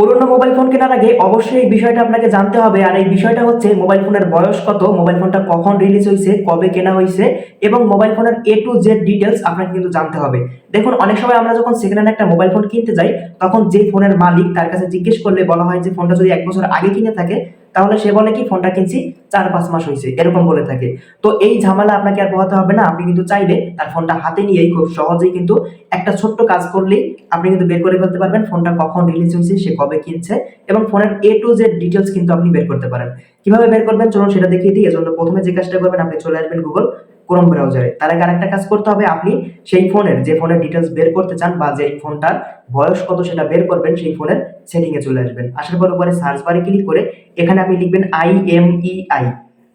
পুরোনো mobile phone কেনার আগে অবশ্যই এই বিষয়টা আপনাকে জানতে হবে। আর এই বিষয়টা হচ্ছে মোবাইল ফোনের বয়স কত মোবাইল ফোনটা কখন রিলিজ হয়েছে কবে কেনা হয়েছে এবং মোবাইল ফোনের এ টু জেড ডিটেলস আপনাকে কিন্তু জানতে হবে। দেখুন, অনেক সময় আমরা যখন সেকেন্ড হ্যান্ড একটা মোবাইল ফোন কিনতে যাই, তখন যে ফোনের মালিক তার কাছে জিজ্ঞেস করলে বলা হয় যে ফোনটা যদি এক বছর আগে কিনে থাকে তাহলে সে বলে কি, ফোনটা কিনছি, চার পাঁচ মাস হয়েছে এরকম বলে থাকে। তো এই ঝামেলা আপনাকে আর পোহাতে হবে না, আপনি কিন্তু চাইলে তার ফোনটা হাতে নিয়েই খুব সহজেই কিন্তু একটা ছোট্ট কাজ করলেই আপনি কিন্তু বের করে ফেলতে পারবেন, ফোনটা কখন রিলিজ হয়েছে সে কবে কিনছে, এবং ফোনের এ টু জেড ডিটেলস কিন্তু আপনি বের করতে পারেন। কীভাবে বের করবেন? চলুন সেটা দেখিয়ে দিই, এজন্য প্রথমে যে কাজটা করবেন, আপনি চলে আসবেন গুগল ক্রোম ব্রাউজারে তার আগে আরেকটা কাজ করতে হবে, আপনি সেই ফোনের, যে ফোনের ডিটেলস বের করতে চান বা যেই ফোনটার বয়স কত সেটা বের করবেন, সেই ফোনের সেটিং এ চলে আসবেন। আসার পর উপরে সার্চ বারে ক্লিক করে এখানে আপনি লিখবেন I M E I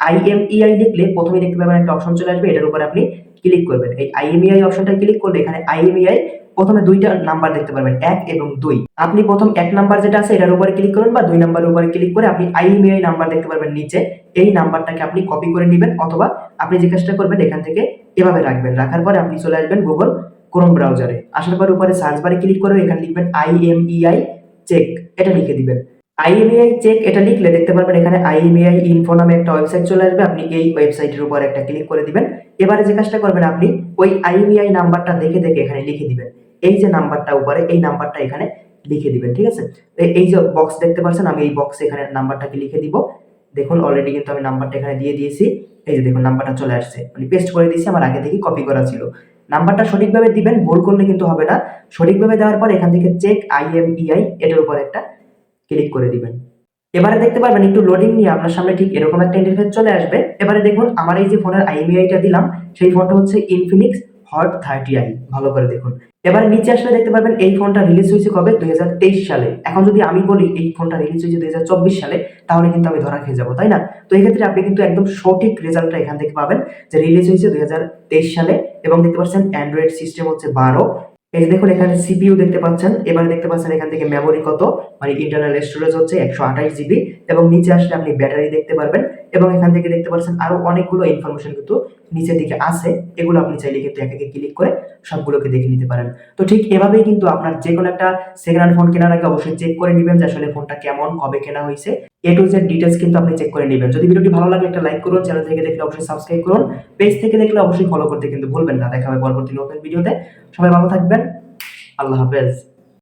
I M E I লিখলে প্রথমে দেখতে পাবেন একটা অপশন চলে আসবে, এটার উপর আপনি ক্লিক করবেন। এই আইএমইআই অপশনটা ক্লিক করলে এখানে আইএমইআই প্রথমে দুইটা নাম্বার দেখতে পারবেন, এক এবং দুই। আপনি প্রথম এক নাম্বার যেটা আছে, এটার উপরে ক্লিক করুন বা দুই নাম্বারের উপরে ক্লিক করে আপনি আইএমইআই নাম্বার দেখতে পারবেন নিচে। এই নাম্বারটাকে আপনি কপি করে নেবেন অথবা আপনি যে কাজটা করবেন এখান থেকে এভাবে রাখবেন। রাখার পরে আপনি চলে আসবেন গুগল ক্রোম ব্রাউজারে আসার পর উপরে সার্চ বারে ক্লিক করে এখানে লিখবেন আইএমইআই চেক এটা লিখে দিবেন। আইএমইআই চেক এটা লিখলে দেখতে পারবেন এখানে আইএমইআই ইনফো নামে একটা ওয়েবসাইট চলে আসবে। আপনি এই ওয়েবসাইটের উপর একটা ক্লিক করে দিবেন। এবারে যে কাজটা করবেন আপনি ওই আইএমইআই নাম্বারটা দেখে দেখে এখানে লিখে দিবেন। এই যে নাম্বারটা উপরে, এই নাম্বারটা এখানে লিখে দিবেন, ঠিক আছে? এই- যে বক্স দেখতে পাচ্ছেন, আমি এই বক্সে এখানে নাম্বারটাকে লিখে দিব। দেখুন অলরেডি কিন্তু আমি নাম্বারটা এখানে দিয়ে দিয়েছি। এই যে দেখুন, নাম্বারটা চলে আসছে। মানে পেস্ট করে দিয়েছি, আমার আগে থেকে কপি করা ছিল। নাম্বারটা সঠিকভাবে দিবেন, ভুল করলে কিন্তু হবে না। সঠিকভাবে দেওয়ার পর এখান থেকে চেক আইএমইআই এটার উপর একটা ক্লিক করে দিবেন। এবারে দেখতে পারবেন, একটু লোডিং নিয়ে আপনার সামনে ঠিক এরকম একটা ইন্টারফেস চলে আসবে। এবারে দেখুন, আমার এই যে ফোনের আইএমইআইটা দিলাম, সেই ফোনটা হচ্ছে ইনফিনিক্স হট থার্টি আই ভালো করে দেখুন। এবারে নিচে আসলে দেখতে পারবেন এই ফোনটা রিলিজ হয়েছে কবে? দুই হাজার তেইশ সালে। এখন যদি আমি বলি এই ফোনটা রিলিজ হয়েছে দুই হাজার চব্বিশ সালে, তাহলে কিন্তু আমি ধরা খেয়ে যাব, তাই না? তো এক্ষেত্রে ক্ষেত্রে আপনি কিন্তু একদম সঠিক রেজাল্টটা এখান থেকে পাবেন যে রিলিজ হয়েছে দুই হাজার তেইশ সালে এবং দেখতে পাচ্ছেন অ্যান্ড্রয়েড সিস্টেম হচ্ছে বারো। এই দেখুন, এখানে সিপিইউ দেখতে পাচ্ছেন। এবারে দেখতে পাচ্ছেন এখান থেকে মেমোরি কত? মানে ইন্টারনাল স্টোরেজ হচ্ছে একশো আঠাশ জিবি এবং নিচে আসলে আপনি ব্যাটারি দেখতে পারবেন এবং এখান থেকে দেখতে পাচ্ছেন আরও অনেকগুলো ইনফরমেশন কিন্তু নিচের দিকে আছে। এগুলো আপনি চাইলে কিন্তু এক একে ক্লিক করে সবগুলোকে দেখে নিতে পারেন। তো ঠিক এভাবেই কিন্তু আপনার যে কোনো একটা সেকেন্ড হ্যান্ড ফোন কেনার আগে অবশ্যই চেক করে নেবেন যে আসলে ফোনটা কেমন, কবে কেনা হয়েছে। এ টু জেড ডিটেলস কিন্তু আপনি চেক করে নেবেন। যদি ভিডিওটি ভালো লাগে একটা লাইক করুন চ্যানেল থেকে দেখলে অবশ্যই সাবস্ক্রাইব করুন। পেজ থেকে দেখলে অবশ্যই ফলো করতে কিন্তু ভুলবেন না। দেখা হবে পরবর্তী নতুন ভিডিওতে সবাই ভালো থাকবেন। আল্লাহ হাফেজ।